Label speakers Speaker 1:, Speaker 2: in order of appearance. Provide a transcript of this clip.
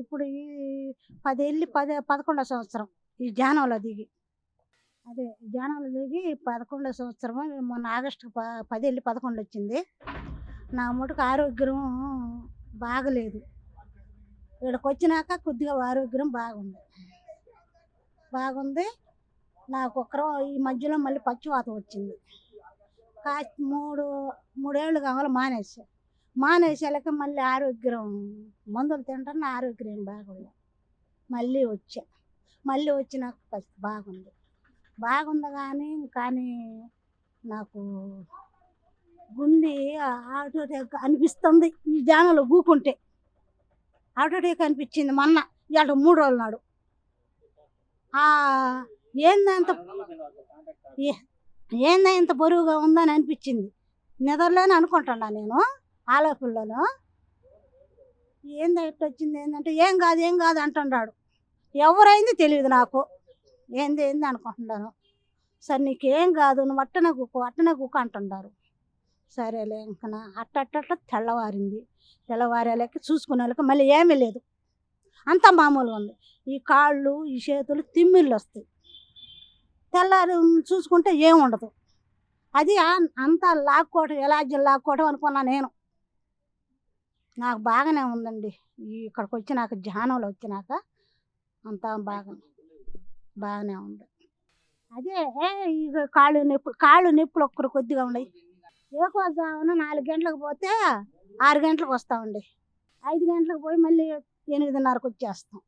Speaker 1: ఇప్పుడు ఈ పదేళ్ళి పది పదకొండో సంవత్సరం ఈ జానంలో దిగి. అదే జానంలో దిగి పదకొండో సంవత్సరం మొన్న ఆగస్టు ప పదేళ్ళు పదకొండు వచ్చింది. నా మటుకు ఆరోగ్యం బాగలేదు. ఇక్కడికి వచ్చినాక కొద్దిగా ఆరోగ్యం బాగుంది. బాగుంది. నాకు ఒకరు ఈ మధ్యలో మళ్ళీ పచ్చివాత వచ్చింది. కా మూడు మూడేళ్ళు కావాలి మానేసా. మానేసాక మళ్ళీ ఆరోగ్యం మందులు తింటాను ఆరోగ్యం బాగుంది. మళ్ళీ వచ్చా. మళ్ళీ వచ్చినాక ఫస్ట్ బాగుంది. బాగుంది కానీ కానీ నాకు గుండె ఆటోటేక్ అనిపిస్తుంది. ఈ జానంలో గూకుంటే ఆటోటేక్ అనిపించింది మొన్న ఇవాళ మూడు రోజుల నాడు. ఏందంత ఏ- ఏందా ఇంత బరువుగా ఉందని అనిపించింది. నిద్రలోనే అనుకుంటున్నా నేను. ఆలోపుల్లోనూ ఏంది ఇట్ట వచ్చింది? ఏంటంటే ఏం కాదు ఏం కాదు అంటున్నాడు. ఎవరైంది తెలియదు నాకు. ఏంది ఏంది అనుకుంటున్నాను. సరే నీకేం కాదు నువ్వు అట్టన గుక్కు అట్టనే గుక్కు అంటున్నారు సరేలే ఇంకా అట్టట్ట అట్ట తెల్లవారింది. తెల్లవారేలకి చూసుకునే వాళ్ళకి మళ్ళీ ఏమీ లేదు. అంతా మామూలుగా ఉంది. ఈ కాళ్ళు ఈ చేతులు తిమ్మిళ్ళు వస్తాయి. తెల్లారి చూసుకుంటే ఏం ఉండదు. అది అంతా లాక్కోవటం ఎలాజ్యం లాక్కోవటం అనుకున్నా నేను. నాకు బాగానే ఉందండి. ఇక్కడికి వచ్చినాక ధ్యానంలో వచ్చినాక అంతా బాగా బాగానే ఉంది. అదే ఇక కాళ్ళు నొప్పులు కాళ్ళు నొప్పులు ఒక్కరు కొద్దిగా ఉన్నాయి. ఏ నాలుగు గంటలకు పోతే ఆరు గంటలకు వస్తామండి. ఐదు గంటలకు పోయి మళ్ళీ ఎనిమిదిన్నరకు వచ్చేస్తాం.